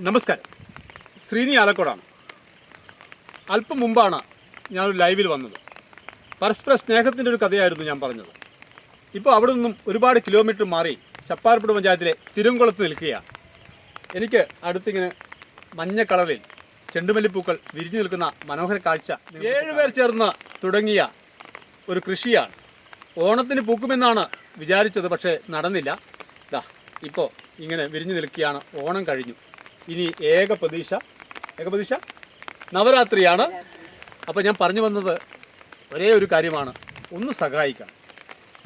നമസ്കാരം. ശ്രീനി ആലക്കോടാണ്. അല്പം മുമ്പാണ് ഞാനൊരു ലൈവിൽ വന്നത്. പരസ്പര സ്നേഹത്തിന്റെ ഒരു കഥയായിരുന്നു ഞാൻ പറഞ്ഞത്. ഇപ്പോൾ അവിടെ നിന്നും ഒരുപാട് കിലോമീറ്റർ മാറി ചപ്പാർപ്പുട പഞ്ചായത്തിലെ തിരുവങ്കുളത്ത് നിൽക്കുകയാണ്. എനിക്ക് അടുത്തിങ്ങനെ മഞ്ഞ കളറിൽ ചെണ്ടുമല്ലിപ്പൂക്കൾ വിരിഞ്ഞു നിൽക്കുന്ന മനോഹര കാഴ്ച ഏഴുപേർ ചേർന്ന് തുടങ്ങിയ ഒരു കൃഷിയാണ്. ഓണത്തിന് പൂക്കുമെന്നാണ് വിചാരിച്ചത് പക്ഷേ നടന്നില്ല. ഇതാ ഇപ്പോൾ ഇങ്ങനെ വിരിഞ്ഞു നിൽക്കുകയാണ്. ഓണം കഴിഞ്ഞു. ഇനി ഏക പ്രതീക്ഷ ഏക പ്രതീക്ഷ? നവരാത്രിയാണ്. അപ്പോൾ ഞാൻ പറഞ്ഞു വന്നത് ഒരേ ഒരു കാര്യമാണ്. ഒന്ന് സഹായിക്കണം.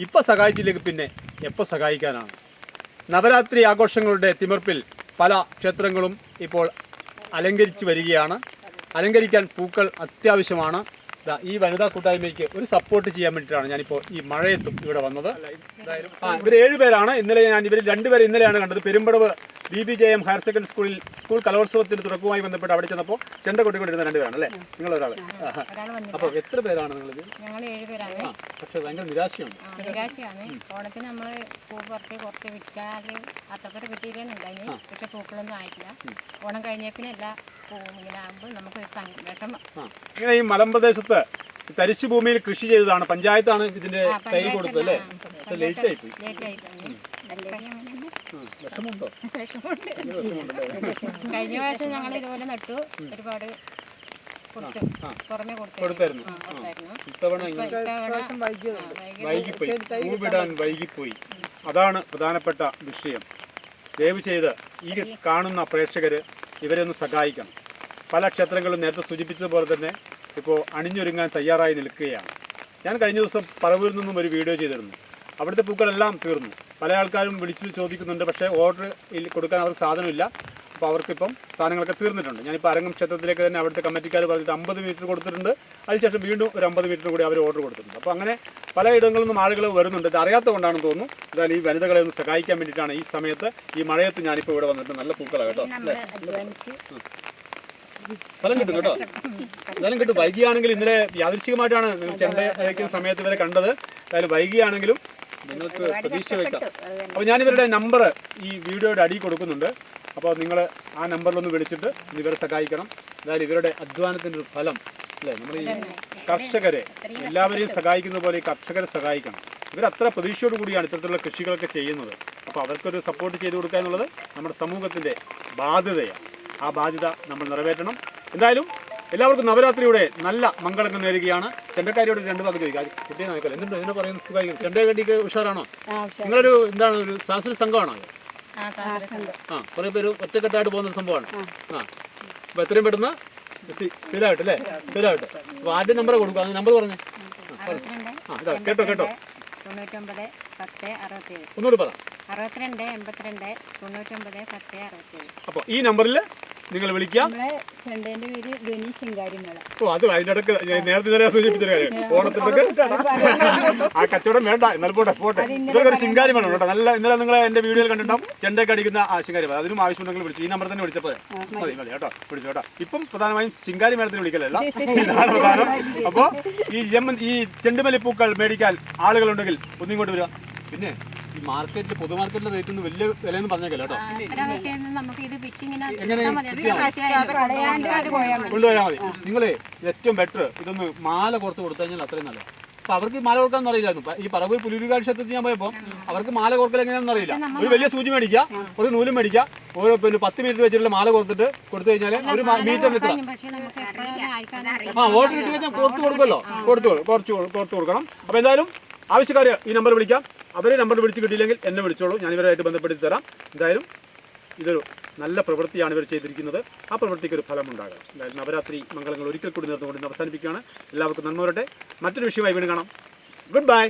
ഇപ്പം സഹായിച്ചില്ലെങ്കിൽ പിന്നെ എപ്പോൾ സഹായിക്കാനാണ്? നവരാത്രി ആഘോഷങ്ങളുടെ തിമിർപ്പിൽ പല ക്ഷേത്രങ്ങളും ഇപ്പോൾ അലങ്കരിച്ച് വരികയാണ്. അലങ്കരിക്കാൻ പൂക്കൾ അത്യാവശ്യമാണ്. ഈ വനിതാ കൂട്ടായ്മയ്ക്ക് ഒരു സപ്പോർട്ട് ചെയ്യാൻ വേണ്ടിയിട്ടാണ് ഞാനിപ്പോൾ ഈ മഴയത്തും ഇവിടെ വന്നത്. ഇവർ ഏഴുപേരാണ് ഇന്നലെ ഞാൻ ഇവർ രണ്ടുപേരെ ഇന്നലെയാണ് കണ്ടത്. Perumbadavu B B J M higher secondary സ്കൂളിൽ സ്കൂൾ കലോത്സവത്തിന് തുടക്കവുമായി ബന്ധപ്പെട്ട് അവിടെ ചെന്നപ്പോൾ ചെണ്ട കൊട്ടിക്കൊണ്ടിരുന്ന രണ്ടുപേരാണ് അല്ലേ? നിങ്ങൾ ഒരാൾ അപ്പോൾ എത്ര പേരാണ് ഞങ്ങൾ ഏഴുപേരാണ് ആ പക്ഷേ ഭയങ്കര നിരാശയാണ്. ഓണത്തിന് നമ്മൾ പൂ കുറച്ച് അത്രക്കൊരു പക്ഷെ പൂക്കളൊന്നും ആയിട്ടില്ല. ഓണം കഴിഞ്ഞ പിന്നെ എല്ലാ പൂവും ഇങ്ങനെ ആകുമ്പോൾ നമുക്ക് ഒരു സങ്ക- വിഷമം. ആ. ഇങ്ങനെ ഈ മലമ്പ്രദേശത്ത് തരിശു ഭൂമിയിൽ കൃഷി ചെയ്തതാണ്. പഞ്ചായത്താണ് ഇതിന്റെ തൈ കൈ കൊടുത്തത് അല്ലേ? ലേറ്റ് ആയിപ്പോയി കഴിഞ്ഞ പ്രാവശ്യം ഞങ്ങൾ ഇതുപോലെ നട്ടു. ഒരുപാട് പുറമെ കൊടുത്തായിരുന്നു. വൈകിപ്പോയി. വൈകിപ്പോയി. അതാണ് പ്രധാനപ്പെട്ട വിഷയം. ദയവ് ചെയ്ത് ഈ കാണുന്ന പ്രേക്ഷകർ ഇവരെ ഒന്ന് സഹായിക്കണം. പല ക്ഷേത്രങ്ങളും നേരത്തെ സൂചിപ്പിച്ചതുപോലെ തന്നെ ഇപ്പോൾ അണിഞ്ഞൊരുങ്ങാൻ തയ്യാറായി നിൽക്കുകയാണ്. ഞാൻ കഴിഞ്ഞ ദിവസം പറവൂരിൽ നിന്നും ഒരു വീഡിയോ ചെയ്തിരുന്നു. അവിടുത്തെ പൂക്കളെല്ലാം തീർന്നു. പല ആൾക്കാരും വിളിച്ചു ചോദിക്കുന്നുണ്ട് പക്ഷേ ഓർഡർ കൊടുക്കാൻ അവർക്ക് സാധനമില്ല. അപ്പോൾ അവർക്കിപ്പം സാധനങ്ങളൊക്കെ തീർന്നിട്ടുണ്ട്. ഞാനിപ്പോൾ അരങ്ങം ക്ഷേത്രത്തിലേക്ക് തന്നെ അവിടുത്തെ കമ്മിറ്റിക്കാർ പറഞ്ഞിട്ട് അമ്പത് മീറ്റർ കൊടുത്തിട്ടുണ്ട്. അതിനുശേഷം വീണ്ടും ഒരു അമ്പത് മീറ്റർ കൂടി അവർ ഓർഡർ കൊടുത്തിട്ടുണ്ട്. അപ്പോൾ അങ്ങനെ പല ഇടങ്ങളിൽ നിന്നും ആളുകൾ വരുന്നുണ്ട്. ഇത് അറിയാത്തതുകൊണ്ടാണെന്ന് തോന്നുന്നു. എന്തായാലും ഈ വനിതകളെ ഒന്ന് സഹായിക്കാൻ വേണ്ടിയിട്ടാണ് ഈ സമയത്ത് ഈ മഴയത്ത് ഞാനിപ്പോൾ ഇവിടെ വന്നിട്ട് നല്ല പൂക്കളാണ് കേട്ടോ. സ്ഥലം കിട്ടും കേട്ടോ. എന്തായാലും കിട്ടും. വൈകിയാണെങ്കിൽ ഇന്നലെ യാദൃശികമായിട്ടാണ് നിങ്ങൾ ചെണ്ട അയക്കുന്ന സമയത്ത് ഇവരെ കണ്ടത്. എന്തായാലും വൈകിയാണെങ്കിലും നിങ്ങൾക്ക് പ്രതീക്ഷ വെക്കാം. അപ്പോൾ ഞാനിവരുടെ നമ്പർ ഈ വീഡിയോയുടെ അടിയിൽ കൊടുക്കുന്നുണ്ട്. അപ്പോൾ നിങ്ങൾ ആ നമ്പറിലൊന്ന് വിളിച്ചിട്ട് ഇവരെ സഹായിക്കണം. അതായത് ഇവരുടെ അധ്വാനത്തിന്റെ ഒരു ഫലം അല്ലേ? നമ്മൾ ഈ കർഷകരെ എല്ലാവരെയും സഹായിക്കുന്ന പോലെ ഈ കർഷകരെ സഹായിക്കണം. ഇവരത്ര പ്രതീക്ഷയോട് കൂടിയാണ് ഇത്തരത്തിലുള്ള കൃഷികളൊക്കെ ചെയ്യുന്നത്. അപ്പോൾ അവർക്കൊരു സപ്പോർട്ട് ചെയ്ത് കൊടുക്കുക എന്നുള്ളത് നമ്മുടെ സമൂഹത്തിന്റെ ബാധ്യതയാണ്. ആ ബാധ്യത നമ്മൾ നിറവേറ്റണം. എന്തായാലും എല്ലാവർക്കും നവരാത്രിയുടെ നല്ല മംഗളങ്ങൾ നേരുകയാണ്. ചെണ്ടക്കാരിയോട് രണ്ട് വാക്ക് ചോദിക്കാം. കുട്ടിയെ നോക്കല്ലേ എന്തുണ്ട്? ഇതിനെ പറയുന്നത് സുഖമായിരിക്കും. ചെണ്ടക്കാരിക്ക് ഉഷാറാണോ? നിങ്ങളൊരു എന്താണ് ഒരു ശാസ്ത്ര സംഘമാണോ? ആ കുറേ പേര് ഒറ്റക്കെട്ടായിട്ട് പോകുന്ന ഒരു സംഭവമാണ്. ആ. അപ്പോൾ എത്രയും പെട്ടെന്ന് സ്ഥി- സ്ഥിരമായിട്ട് അല്ലേ? സ്ഥിരമായിട്ട്. അപ്പോൾ ആദ്യം നമ്പർ കൊടുക്കുക അത് നമ്പർ പറഞ്ഞേ. ആ ഇതാ കേട്ടോ കേട്ടോ. തൊണ്ണൂറ്റൊമ്പത് പത്ത് അറുപത്തേഴ് ഒന്നുകൂടി പറ. അറുപത്തിരണ്ട് എൺപത്തിരണ്ട് തൊണ്ണൂറ്റൊമ്പത് പത്ത് അറുപത്തേഴ് അപ്പോൾ ഈ നമ്പറിൽ നിങ്ങൾ വിളിക്കാം? ചെണ്ടേന്റെ പേര് ധ്വനി ഓ അത് നേരത്തെ തന്നെ സൂചിപ്പിച്ചൊരു കാര്യം. ഓണത്തിനൊക്കെ ആ കച്ചവടം വേണ്ട. എന്നാൽ പോട്ടെ പോട്ടെ. കേട്ടോ. നല്ല ഇന്നലെ നിങ്ങൾ എന്റെ വീഡിയോയിൽ കണ്ടിട്ടുണ്ടാവും. ചെണ്ടയൊക്കെ അടിക്കുന്ന ആ ശിങ്കാരി മേള. അതിനും ആവശ്യമുണ്ടെങ്കിൽ വിളിച്ചു. ഈ നമ്പർ തന്നെ വിളിച്ചപ്പോൾ മതി. മതി. കേട്ടോ. വിളിച്ചു കേട്ടോ. ഇപ്പം പ്രധാനമായും ശിങ്കാരി മേളത്തിന് വിളിക്കലല്ല ഇതാണ് പ്രധാനം. അപ്പോൾ ഈ ജമ്മൻ ഈ ചെണ്ടുമല്ലിപ്പൂക്കൾ മേടിക്കാൻ ആളുകളുണ്ടെങ്കിൽ ഒന്നിങ്ങോട്ട് വരിക. പിന്നെ ഈ മാർക്കറ്റിൽ പൊതു മാർക്കറ്റിലെ റേറ്റ് ഒന്നും വലിയ വിലയൊന്നും പറഞ്ഞേക്കല്ലോ കേട്ടോ. എങ്ങനെ കൊണ്ടുപോയാൽ മതി. നിങ്ങളെ ഇത് ഏറ്റവും ബെറ്റർ ഇതൊന്ന് മാല കൊടുത്ത് കൊടുത്തു കഴിഞ്ഞാൽ അത്രയും നല്ലത്. അപ്പൊ അവർക്ക് മാല കൊടുക്കാന്ന് അറിയില്ലായിരുന്നു. ഈ പറവ് പുലിരുകാട് ക്ഷേത്രത്തിൽ ഞാൻ പോയപ്പോൾ അവർക്ക് മാല കൊടുക്കൽ എങ്ങനെയാണെന്ന് അറിയില്ല. ഒരു വലിയ സൂചി മേടിക്കുക ഒരു നൂലും മേടിക്കുക ഓരോ പിന്നെ പത്ത് മീറ്റർ വെച്ചിട്ടുള്ള മാല കൊടുത്തിട്ട് കൊടുത്തു കഴിഞ്ഞാൽ ഒരു മീറ്റർ അയക്കാനും ആ ഓർഡർ കിട്ടി കഴിഞ്ഞാൽ കൊടുത്തു കൊടുക്കുമല്ലോ. കൊടുത്തു കുറച്ച് കൊടുത്തു കൊടുക്കണം. അപ്പൊ എന്തായാലും ആവശ്യക്കാർ ഈ നമ്പർ വിളിക്കാം. അവരെ നമ്പർ വിളിച്ച് കിട്ടിയില്ലെങ്കിൽ എന്നെ വിളിച്ചോളൂ. ഞാൻ ഇവരായിട്ട് ബന്ധപ്പെടുത്തി തരാം. എന്തായാലും ഇതൊരു നല്ല പ്രവൃത്തിയാണ് ഇവർ ചെയ്തിരിക്കുന്നത്. ആ പ്രവൃത്തിക്ക് ഒരു ഫലമുണ്ടാകണം. എന്തായാലും നവരാത്രി മംഗളങ്ങൾ ഒരിക്കൽ കൂടി നേർന്നുകൊണ്ട് അവസാനിപ്പിക്കുകയാണ്. എല്ലാവർക്കും നന്മ വരട്ടെ. മറ്റൊരു വിഷയമായി വീണ്ടും കാണാം. Good bye